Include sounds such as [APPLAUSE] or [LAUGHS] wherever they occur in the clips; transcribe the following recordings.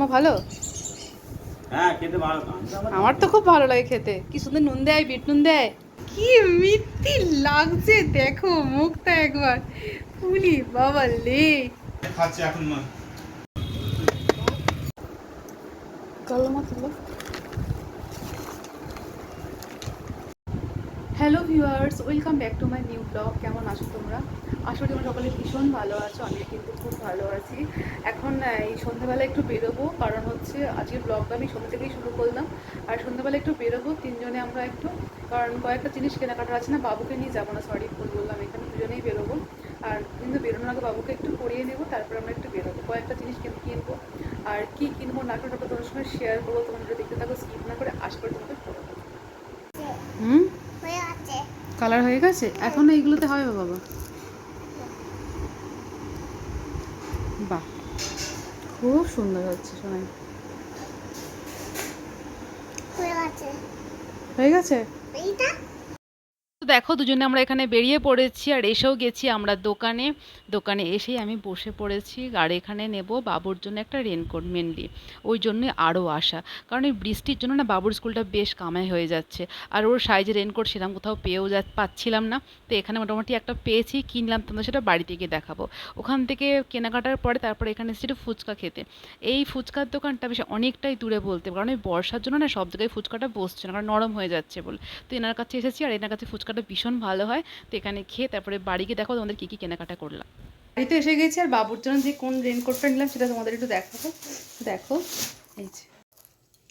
ঠাকুমা ভালো? হ্যাঁ খেতে ভালো। আমার তো খুব ভালো লাগে খেতে। কি সুন্দর নুন দেয় বিট নুন দেয়। কি মিথ্যি লাগছে দেখো মুখটা একবার। পুলি বাবা লে। খাচ্ছি এখন মা। কালামা তুলো hello viewers, welcome back to my new blog. কেমন আছো তোমরা? করি তোমরা সকলে ভীষণ ভালো আছো আমি কিন্তু খুব ভালো আছি। এখন এই সন্ধ্যাবেলা একটু বেরোবো, কারণ হচ্ছে আজকে ব্লগটা আমি সন্ধ্যা থেকেই শুরু করলাম। আর সন্ধ্যাবেলা একটু বেরোবো, তিনজনে আমরা একটু, কারণ কয়েকটা জিনিস কেনাকাটা আছে না, বাবুকে নিয়ে যাব না সরি ভুল বললাম, এখানে দুজনেই বেরোবো। আর কিন্তু বেরোনোর আগে বাবুকে একটু পরিয়ে নেব, তারপর আমরা একটু বেরোবো। কয়েকটা জিনিস কিন- কিনবো। আর কি কিনবো না কিনবো তোমার সঙ্গে শেয়ার করব, তোমরা দেখতে থাকো স্কিপ না করে, আশ করে তোমাদের করব হুম হয়ে আছে কালার হয়ে গেছে? এখন এইগুলোতে হবে বাবা। বাহ খুব সুন্দর হচ্ছে সোনাই। হয়ে হয়ে গেছে? দেখো, দুজনে আমরা এখানে বেরিয়ে পড়েছি আর এসেও গেছি আমরা দোকানে। দোকানে এসেই আমি বসে পড়েছি আর এখানে নেব বাবুর জন্য একটা রেনকোট মেনলি ওই জন্যই আরও আসা। কারণ এই বৃষ্টির জন্য না বাবুর স্কুলটা বেশ কামাই হয়ে যাচ্ছে আর ওর সাইজে রেনকোট সেরকম কোথাও পেয়েও যা পাচ্ছিলাম না। তো এখানে মোটামুটি একটা পেয়েছি, কিনলাম তোমাদের সেটা বাড়িতে গিয়ে দেখাবো। ওখান থেকে কেনাকাটার পরে তারপরে এখানে এসেছি ফুচকা খেতে। এই ফুচকার দোকানটা বেশ অনেকটাই দূরে বলতে কারণ এই বর্ষার জন্য না সব জায়গায় ফুচকাটা বসছে না, কারণ নরম হয়ে যাচ্ছে বলে। তো এনার কাছে এসেছি আর এনার কাছে ফুচকাটা ভীষণ ভালো হয়। তো এখানে খেয়ে তারপরে বাড়ি গিয়ে দেখো তোমাদের কী কী কেনাকাটা করলাম। বাড়িতে এসে গেছি, আর বাবুর জন্য যে কোন রেনকোটটা নিলাম সেটা তোমাদের একটু দেখাবো। দেখো, এই যে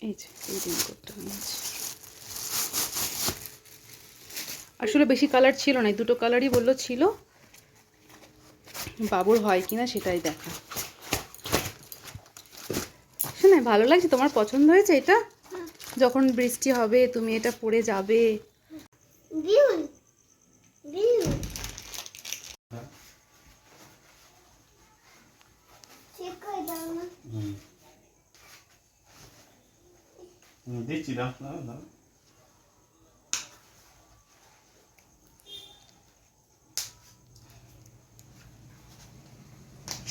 এই যে, এই রেনকোটটা নিয়েছি আসলে বেশি কালার ছিল না দুটো কালারই বলল ছিল। বাবুর হয় কিনা সেটাই দেখা। শোনা, ভালো লাগছে? তোমার পছন্দ হয়েছে এটা? যখন বৃষ্টি হবে, তুমি এটা পরে যাবে। বিউন বিউন চেক করে দাও না হুম হুম, দিচ্ছি দাও দাও দাও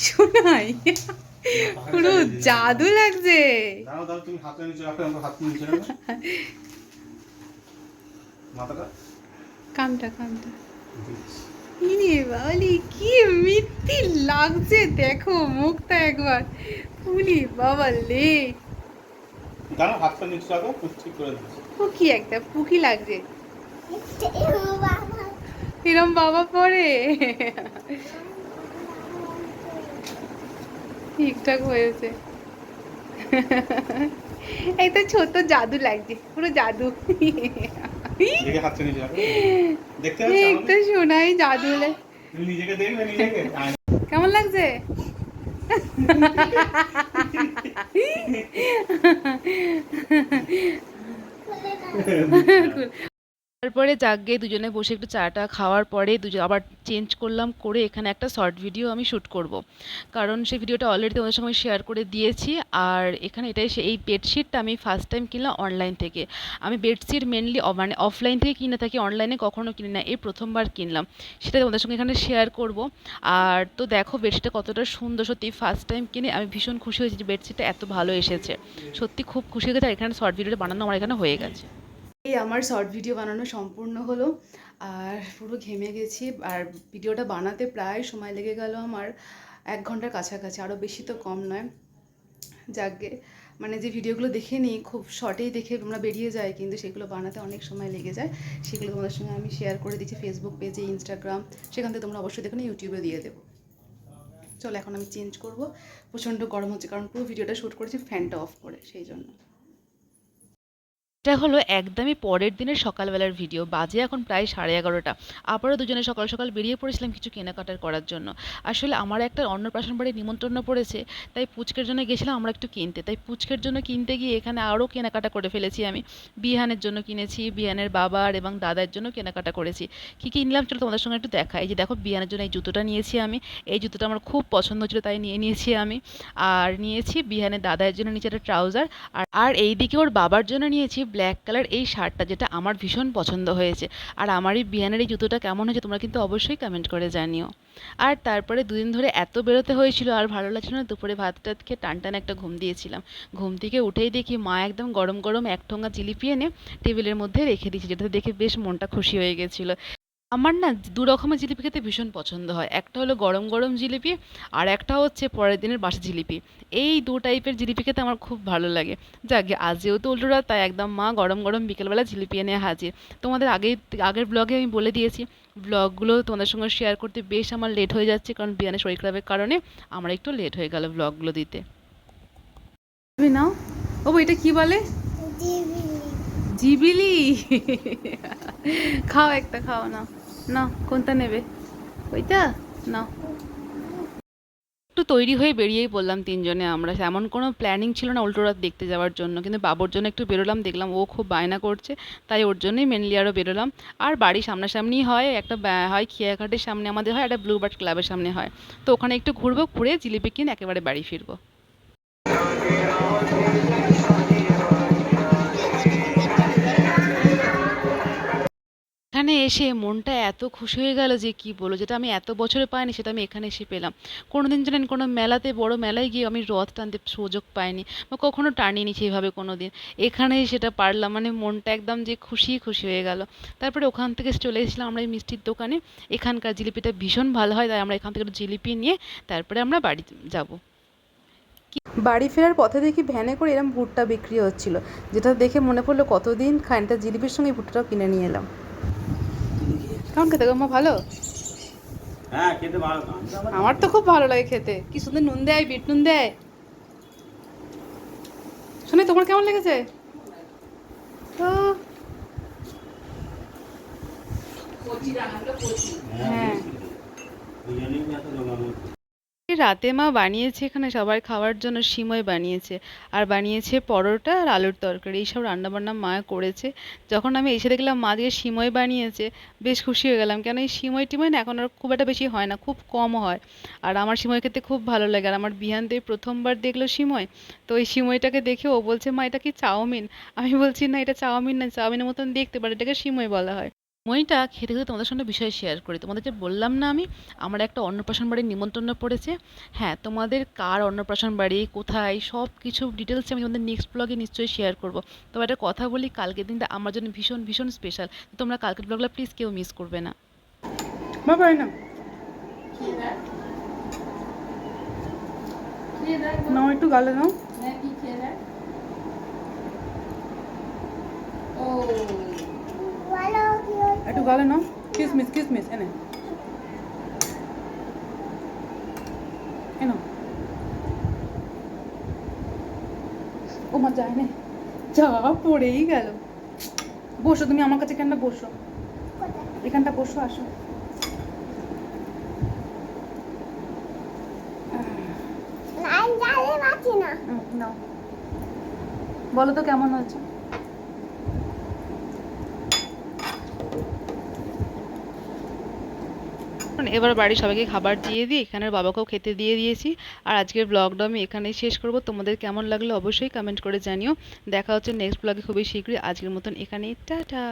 শোনাই পুরো জাদু লাগছে দাও দাও তুমি হাতে নিচে রাখো আমরা হাত নিচে রাখো মাথাটা দিচ্ছি। ইরে বাবালি কি মিষ্টি লাগছে দেখো মুখটা একবার। ফুলি বাবা লে। দাঁড়াও হাতটা নিচে রাখো ঠিক করে দিচ্ছি পুকি একটা পুকি লাগছে। এরম বাবা পরে। ঠিকঠাক হয়েছে। এই তো ছোট জাদু লাগছে পুরো জাদু। দেখতে শোনাই জাদু লে- তুমি নিজেকে দেখবে নিজেকে? [LAUGHS] কেমন লাগছে? [LAUGHS] [LAUGHS] তারপরে জাগে, দুজনে বসে একটু চাটা খাওয়ার পরে দুজন আবার চেঞ্জ করলাম করে এখানে একটা শর্ট ভিডিও আমি শ্যুট করব। কারণ সেই ভিডিওটা অলরেডি তোমাদের সঙ্গে শেয়ার করে দিয়েছি। আর এখানে এটাই এই বেডশিটটা আমি ফার্স্ট টাইম কিনলাম অনলাইন থেকে। আমি বেডশিট মেনলি মানে অফলাইন থেকে কিনে থাকি অনলাইনে কখনো কিনি না, এই প্রথমবার কিনলাম। সেটা তোমাদের সঙ্গে এখানে শেয়ার করব। আর তো দেখো বেডশিটটা কতটা সুন্দর সত্যি ফার্স্ট টাইম কিনে আমি ভীষণ খুশি হয়েছি যে বেডশিটটা এত ভালো এসেছে। সত্যি খুব খুশি হয়ে গেছে। আর এখানে শর্ট ভিডিওটা বানানো আমার এখানে হয়ে গেছে। এই আমার শর্ট ভিডিও বানানো সম্পূর্ণ হলো। আর পুরো ঘেমে গেছি। আর ভিডিওটা বানাতে প্রায় সময় লেগে গেল আমার এক ঘণ্টার কাছাকাছি আরও বেশি তো কম নয়। যাকে মানে যে ভিডিওগুলো দেখে নিই, খুব শর্টেই দেখে আমরা বেরিয়ে যাই কিন্তু সেগুলো বানাতে অনেক সময় লেগে যায়। সেগুলো তোমাদের সঙ্গে আমি শেয়ার করে দিচ্ছি ফেসবুক পেজে ইনস্টাগ্রাম সেখান থেকে তোমরা অবশ্যই দেখো ইউটিউবে দিয়ে দেবো। চলো এখন আমি চেঞ্জ করব। প্রচণ্ড গরম হচ্ছে, কারণ পুরো ভিডিওটা শ্যুট করেছি ফ্যানটা অফ করে, সেই জন্য। এটা হলো একদমই পরের দিনের সকালবেলার ভিডিও বাজে এখন প্রায় সাড়ে এগারোটা। আবারও দুজনে সকাল সকাল বেরিয়ে পড়েছিলাম কিছু কেনাকাটার করার জন্য। আসলে আমার একটা অন্নপ্রাশন বাড়ির নিমন্ত্রণ পড়েছে, তাই পুচকের জন্য গেছিলাম আমরা একটু কিনতে। তাই পুচকের জন্য কিনতে গিয়ে এখানে আরও কেনাকাটা করে ফেলেছি আমি। বিহানের জন্য কিনেছি, বিহানের বাবার এবং দাদার জন্য কেনাকাটা করেছি। কী কিনলাম চলো তোমাদের সঙ্গে একটু দেখা এই যে দেখো, বিহানের জন্য এই জুতোটা নিয়েছি আমি। এই জুতোটা আমার খুব পছন্দ ছিল, তাই নিয়ে নিয়েছি আমি। আর নিয়েছি বিহানের দাদার জন্য নিচে একটা ট্রাউজার। আর আর এই দিকে ওর বাবার জন্য নিয়েছি ব্ল্যাক কালার এই শার্টটা, যেটা আমার ভীষণ পছন্দ হয়েছে। আর আমার এই বিহানের এই জুতোটা কেমন হয়েছে তোমরা কিন্তু অবশ্যই কমেন্ট করে জানিও। আর তারপরে দুদিন ধরে এত বেরোতে হয়েছিল, আর ভালো লাগছিল না, দুপুরে ভাত টাত খেয়ে টান টান একটা ঘুম দিয়েছিলাম। ঘুম থেকে উঠেই দেখি মা একদম গরম গরম এক ঠোঙা চিলিপি এনে টেবিলের মধ্যে রেখে দিয়েছে যেটা দেখে বেশ মনটা খুশি হয়ে গেছিল। আমার না দু রকমের জিলিপি খেতে ভীষণ পছন্দ হয়। একটা হলো গরম গরম জিলিপি আর একটা হচ্ছে পরের দিনের বাসি জিলিপি। এই দু টাইপের জিলিপি খেতে আমার খুব ভালো লাগে। যাকে আজ যেহেতু উল্টো রাত তাই একদম মা গরম গরম বিকেলবেলা জিলিপি এনে হাজির। তোমাদের আগেই আগের ব্লগে আমি বলে দিয়েছি ব্লগগুলো তোমাদের সঙ্গে শেয়ার করতে বেশ আমার লেট হয়ে যাচ্ছে কারণ বিয়ানের শরীর খারাপের কারণে আমার একটু লেট হয়ে গেল ব্লগগুলো দিতে। নাও। ও এটা কি বলে? জিবিলি। খাও একটা খাও না। না, কোনটা নেবে? ওইটা? না। একটু তৈরি হয়ে বেরিয়েই পড়লাম তিনজনে আমরা। এমন কোনো প্ল্যানিং ছিল না উল্টো রাত দেখতে যাওয়ার জন্য। কিন্তু বাবুর জন্য একটু বেরোলাম, দেখলাম ও খুব বায়না করছে, তাই ওর জন্যই মেনলি আরও বেরোলাম। আর বাড়ির সামনাসামনি হয়, একটা হয় খিয়াঘাটের সামনে আমাদের হয়, একটা ব্লু বার্ড ক্লাবের সামনে হয়। তো ওখানে একটু ঘুরবো, ঘুরে জিলিপি কিনে একেবারে বাড়ি ফিরবো। এখানে এসে মনটা এত খুশি হয়ে গেল যে কি বলো যেটা আমি এত বছরে পাইনি, সেটা আমি এখানে এসে পেলাম। কোনোদিন জানেন, কোনো মেলাতে, বড় মেলায় গিয়ে আমি রথ টানতে সুযোগ পাইনি বা কখনো টানিনি সেইভাবে কোনো দিন এখানেই সেটা পারলাম মানে মনটা একদম যে খুশি খুশি হয়ে গেল। তারপরে ওখান থেকে চলে এসেছিলাম আমরা এই মিষ্টির দোকানে। এখানকার জিলিপিটা ভীষণ ভালো হয়, তাই আমরা এখান থেকে জিলিপি নিয়ে তারপরে আমরা বাড়ি যাব। বাড়ি ফেরার পথে দেখি ভ্যানে করে এরম ভুট্টা বিক্রি হচ্ছিল, যেটা দেখে মনে পড়ল কতদিন খানিকটা জিলিপির সঙ্গে ভুট্টাটাও কিনে নিয়ে এলাম। কেমন খেতে গোমা ভালো? হ্যাঁ খেতে ভালো। আমার তো খুব ভালো লাগে খেতে। কি সুন্দর নুন দেয় বিট নুন দেয়। শুনে তোমার কেমন লেগেছে? তো হ্যাঁ রাতে মা বানিয়েছে এখানে সবার খাওয়ার জন্য সিমই বানিয়েছে। আর বানিয়েছে পরোটা আর আলুর তরকারি, এইসব রান্নাবান্না মা করেছে। যখন আমি এসে দেখলাম মা দিয়ে সিমই বানিয়েছে, বেশ খুশি হয়ে গেলাম। কেন এই সিমই টিমই না এখন আর খুব একটা বেশি হয় না, খুব কম হয়। আর আমার সিমই খেতে খুব ভালো লাগে। আর আমার বিহান তো প্রথমবার দেখল সিমই, তো এই সিমইটাকে দেখে ও বলছে, মা, এটা কি চাউমিন? আমি বলছি, না, এটা চাউমিন না, চাউমিনের মতন দেখতে পারে, এটাকে সিমই বলা হয়। সিমইটা খেতে খেতে তোমাদের সঙ্গে বিষয় শেয়ার করি। তোমাদেরকে বললাম না আমি আমার একটা অন্নপ্রাশন বাড়ির নিমন্ত্রণ পড়েছে। হ্যাঁ তোমাদের কার অন্নপ্রাশন বাড়ি কোথায় সব কিছু ডিটেলসে আমি তোমাদের নেক্সট ব্লগে নিশ্চয়ই শেয়ার করব। তবে একটা কথা বলি কালকের দিনটা আমার জন্য ভীষণ ভীষণ স্পেশাল তোমরা কালকের ব্লগটা প্লিজ কেউ মিস করবে না। না নাও। একটু গালে নাও ভালো একটু গালে নাও। কিসমিস কিসমিস এনে। এনো। ও মা যায় না যা পড়েই গেল। বসো তুমি আমার কাছে এখানটা বসো। এখানটা বসো আসো। বলো তো কেমন হচ্ছে এবার বাড়ির সবাইকে খাবার দিয়ে দিই, এখানের বাবাকেও খেতে দিয়ে দিয়েছি। আর আজকের ব্লগটা আমি এখানেই শেষ করব। তোমাদের কেমন লাগল অবশ্যই কমেন্ট করে জানিও। দেখা হচ্ছে নেক্সট ব্লগে খুবই শীঘ্রই। আজকের মতন এখানেই, টাটা!